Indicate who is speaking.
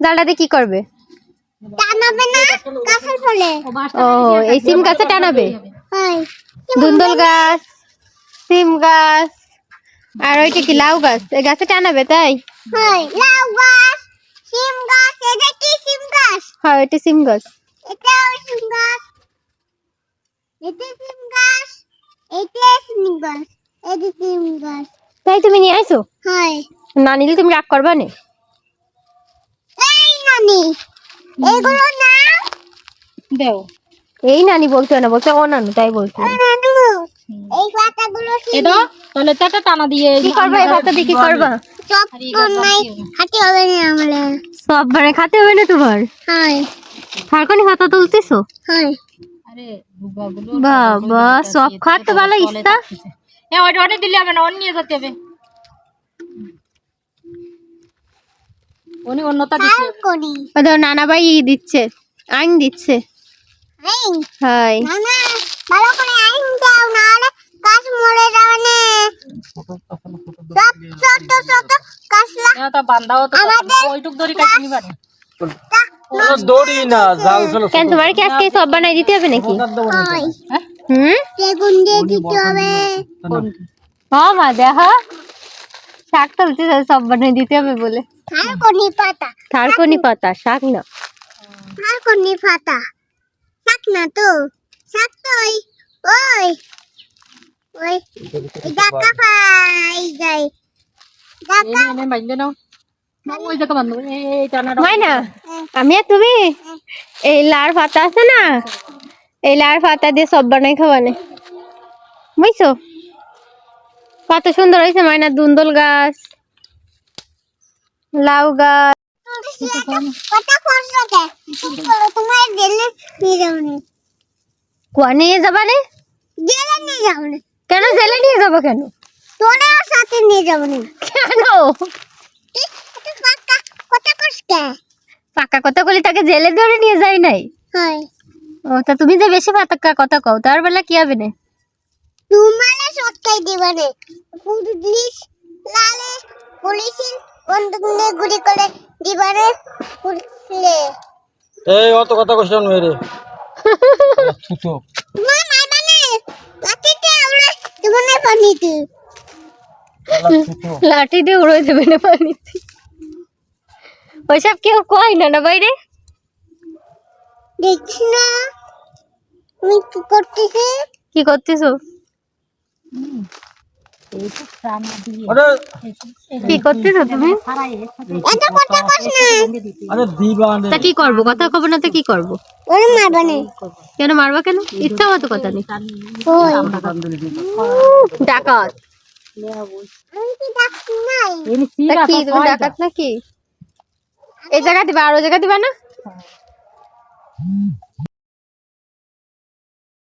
Speaker 1: জালটা দিয়ে কি করবে?
Speaker 2: টানাবে না গাছের ফলে।
Speaker 1: ও এই সিম গাছে টানাবে?
Speaker 2: হয়।
Speaker 1: দুন্দল গাছ সিম গাছ আর ওইটা কি লাউ গাছ? এই গাছে টানাবে তাই?
Speaker 2: হয় লাউ গাছ সিম গাছ এটা কি সিম গাছ?
Speaker 1: হয় ওইটা সিম গাছ।
Speaker 2: এটা সিম গাছ। এটা সিম গাছ এটা সিম গাছ এটা সিম গাছ।
Speaker 1: তাই তুমি নিয়ে আইছো?
Speaker 2: হয়।
Speaker 1: না নিলে তুমি রাগ করবা না
Speaker 2: এই নানি এগুলো না।
Speaker 3: দেও।
Speaker 1: এই নানি বলতে না বলছে ও নানু তাই বলতে
Speaker 2: এই পাতাগুলো কি?
Speaker 3: এটা তাহলে চারটা টানা দিয়ে
Speaker 1: কি করবা? এই ভাতটা দিয়ে কি করবা?
Speaker 2: সব তো নাই হাতে হবে না আমরা।
Speaker 1: সব মানে খাতে হবে না তোমার?
Speaker 2: হয়।
Speaker 1: ফারকনি ভাতা তুলতেছো?
Speaker 2: হয়।
Speaker 3: আরে
Speaker 1: বাবা সব খাতে ভালো ইচ্ছা।
Speaker 3: এ ওটা ওটা দিলে হবে না অন্য নিয়ে যেতে হবে। উনি অন্যটা
Speaker 1: ওদের নানা ভাই দিচ্ছে আইন দিচ্ছে।
Speaker 2: আইন?
Speaker 1: হাই।
Speaker 2: না না ভালো করে আইন দাও নাহলে গাছ মরে যাবে না। সব ছোট ছোট
Speaker 3: হবে তো বান্ধাও তো ওইটুক দড়ি কাটি নিবা না
Speaker 4: দড়ি না জাল ছিল
Speaker 1: কেন তোমার কি আজকে সব বানাই দিতে হবে নাকি? হুম?
Speaker 2: বেগুন দিয়ে দিতে হবে।
Speaker 1: ও মা দেখো। শাক তুলতে সব বানাই দিতে হবে বলে।
Speaker 2: আর কোনি পাতা।
Speaker 1: থারকনি পাতা শাক না।
Speaker 2: আর কোনি পাতা। শাক না তো শাক তো ওই ওই ওই ডাকা পাই যায়। ডাকা
Speaker 3: এনে বাইন্দে নাও।
Speaker 1: হয় না? আমি আর তুমি? এই লার পাতা আছে না? এই লার পাতা দিয়ে সব বানাই খাওয়ানে বুঝছ? কত সুন্দর হয়েছে মাইনা দুন্দল গাছ লাউ গাছ।
Speaker 2: নিয়ে
Speaker 1: যাবা নে
Speaker 2: জেলে নিয়ে যাও
Speaker 1: কেন জেলে নিয়ে যাব কেন?
Speaker 2: সাথে নিয়ে যাব না
Speaker 1: কেন?
Speaker 2: পাকা
Speaker 1: কথা বলি তাকে জেলে ধরে নিয়ে যায় নাই? ও তা তুমি যে বেশি পাতা কথা কও তার বেলা কি হবে না?
Speaker 2: তোমালে সটকাই দিবা না পুলিশ লালে পুলিশ বন্দুক নিয়ে গুলি করে দিবা না পুলিশে
Speaker 4: এই অত কথা কইছ না
Speaker 2: তোমার মারবা না লাঠিতে আমরা জীবনে পানিতে।
Speaker 1: লাঠি দিয়ে উড়ে পানিতে। ওইসব কেউ কয় না না বাইরে?
Speaker 2: দেখছি না। তুমি কি করতেছে?
Speaker 1: কি করতেছো
Speaker 3: এইটুক টানা দিয়ে
Speaker 4: আরে
Speaker 1: কি করতেছো তুমি?
Speaker 2: এত কথা কস না।
Speaker 4: আরে দিবা নে
Speaker 1: তা কি করব? কথা কব না তো কি করব? কেন মারবা কেন? ইচ্ছা মতো কথা নেই। ডাকাত। ডাকাত নাকি? এই জায়গা দিবা আর ওই জায়গা দিবা না?